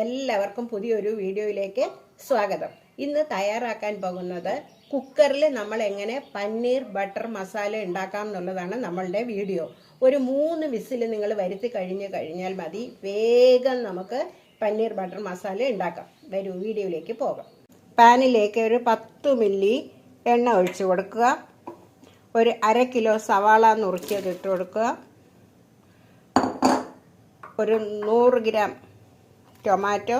എല്ലാവർക്കും പുതിയൊരു വീഡിയോയിലേക്ക് സ്വാഗതം. ഇന്ന് തയ്യാറാക്കാൻ പോകുന്നത് കുക്കറിൽ നമ്മൾ എങ്ങനെ പനീർ ബട്ടർ മസാല ഉണ്ടാക്കാം എന്നുള്ളതാണ് നമ്മളുടെ വീഡിയോ. ഒരു മൂന്ന് വിസിൽ നിങ്ങൾ വരുത്തി കഴിഞ്ഞ് കഴിഞ്ഞാൽ മതി. വേഗം നമുക്ക് പനീർ ബട്ടർ മസാല ഉണ്ടാക്കാം. വരൂ വീഡിയോയിലേക്ക് പോകാം. പാനിലേക്ക് ഒരു പത്ത് മില്ലി എണ്ണ ഒഴിച്ചു കൊടുക്കുക. ഒരു അര കിലോ സവാള നുറുക്കിയത് ഇട്ട് കൊടുക്കുക. ഒരു നൂറ് ഗ്രാം ടൊമാറ്റോ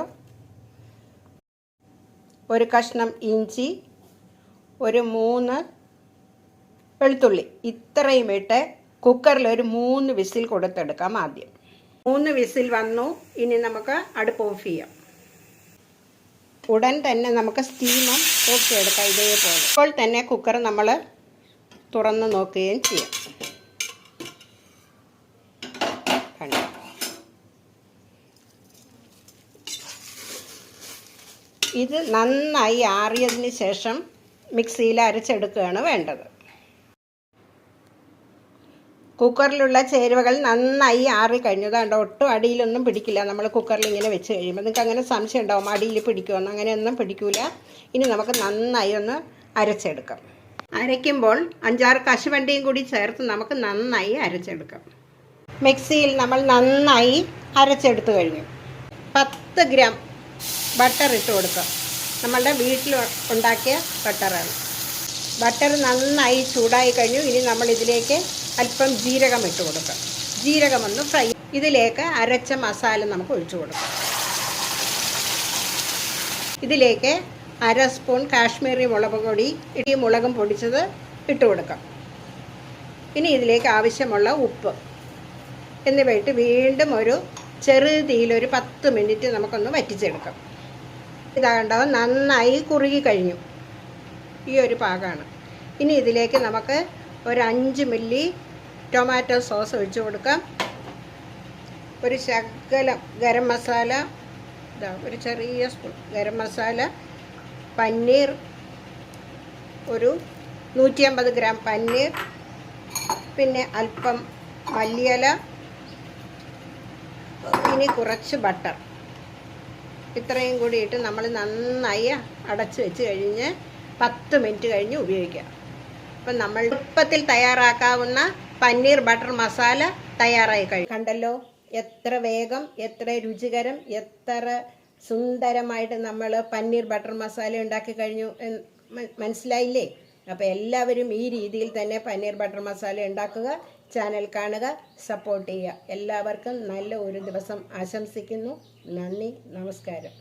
ഒരു കഷ്ണം ഇഞ്ചി ഒരു മൂന്ന് വെളുത്തുള്ളി. ഇത്രയും ഇട്ട് കുക്കറിൽ ഒരു മൂന്ന് വിസിൽ കൊടുത്തെടുക്കാം ആദ്യം. മൂന്ന് വിസിൽ വന്നു. ഇനി നമുക്ക് അടുപ്പ് ഓഫ് ചെയ്യാം. ഉടൻ തന്നെ നമുക്ക് സ്റ്റീമം എടുക്കാം ഇതേപോലെ. ഇപ്പോൾ തന്നെ കുക്കർ നമ്മൾ തുറന്ന് നോക്കുകയും ചെയ്യാം. കണ്ടോ? ഇത് നന്നായി ആറിയതിന് ശേഷം മിക്സിയിൽ അരച്ചെടുക്കുകയാണ് വേണ്ടത്. കുക്കറിലുള്ള ചേരുവകൾ നന്നായി ആറി കണ്ടോ ഒട്ടും അടിയിലൊന്നും പിടിക്കില്ല. നമ്മൾ കുക്കറിൽ ഇങ്ങനെ വെച്ച് കഴിയുമ്പോൾ നിങ്ങൾക്ക് അങ്ങനെ സംശയം ഉണ്ടാവും. അടിയിൽ പിടിക്കുമെന്ന്. അങ്ങനെയൊന്നും പിടിക്കില്ല ഇനി നമുക്ക് നന്നായി ഒന്ന് അരച്ചെടുക്കാം. അരയ്ക്കുമ്പോൾ അഞ്ചാറ് കശുവണ്ടിയും കൂടി ചേർത്ത് നമുക്ക് നന്നായി അരച്ചെടുക്കാം. മിക്സിയിൽ നമ്മൾ നന്നായി അരച്ചെടുത്ത് കഴിഞ്ഞു. പത്ത് ഗ്രാം ബട്ടർ ഇട്ട് കൊടുക്കുക. നമ്മളുടെ വീട്ടിൽ ഉണ്ടാക്കിയ ബട്ടറാണ് ബട്ടർ നന്നായി ചൂടായി കഴിഞ്ഞു. ഇനി നമ്മൾ ഇതിലേക്ക് അല്പം ജീരകം ഇട്ട് കൊടുക്കാം ജീരകം ഒന്ന് ഫ്രൈ ഇതിലേക്ക് അരച്ച മസാല നമുക്ക് ഒഴിച്ചു കൊടുക്കാം. ഇതിലേക്ക് അര സ്പൂൺ കാശ്മീരി മുളക് പൊടി ഇടി മുളകും പൊടിച്ചത് ഇട്ട് കൊടുക്കാം. ഇനി ഇതിലേക്ക് ആവശ്യമുള്ള ഉപ്പ് എന്നിവയിട്ട് വീണ്ടും ഒരു ചെറു ഒരു പത്ത് മിനിറ്റ് നമുക്കൊന്ന് വറ്റിച്ചെടുക്കാം. ഇതാകണ്ടോ നന്നായി കുറുകി കഴിഞ്ഞു. ഈ ഒരു പാകമാണ് ഇനി ഇതിലേക്ക് നമുക്ക് ഒരു അഞ്ച് മില്ലി ടൊമാറ്റോ സോസ് ഒഴിച്ചു കൊടുക്കാം. ഒരു ശകലം ഗരം മസാല ഇതാ ഒരു ചെറിയ സ്പൂൺ ഗരം മസാല പനീർ ഒരു നൂറ്റി അമ്പത് ഗ്രാം പനീർ പിന്നെ അല്പം മല്ലിയില ഇനി കുറച്ച് ബട്ടർ. ഇത്രയും കൂടി ഇട്ട് നമ്മൾ നന്നായി അടച്ച് വെച്ച് കഴിഞ്ഞ് പത്ത് മിനിറ്റ് കഴിഞ്ഞ് ഉപയോഗിക്കുക അപ്പം നമ്മൾ എളുപ്പത്തിൽ തയ്യാറാക്കാവുന്ന പനീർ ബട്ടർ മസാല തയ്യാറായി കഴിഞ്ഞു കണ്ടല്ലോ? എത്ര വേഗം എത്ര രുചികരം എത്ര സുന്ദരമായിട്ട് നമ്മൾ പനീർ ബട്ടർ മസാല ഉണ്ടാക്കി കഴിഞ്ഞു മനസ്സിലായില്ലേ? അപ്പോൾ എല്ലാവരും ഈ രീതിയിൽ തന്നെ പനീർ ബട്ടർ മസാല ഉണ്ടാക്കുക ചാനൽ കാണുക സപ്പോർട്ട് ചെയ്യുക. എല്ലാവർക്കും നല്ല ഒരു ദിവസം ആശംസിക്കുന്നു. നന്ദി നമസ്കാരം.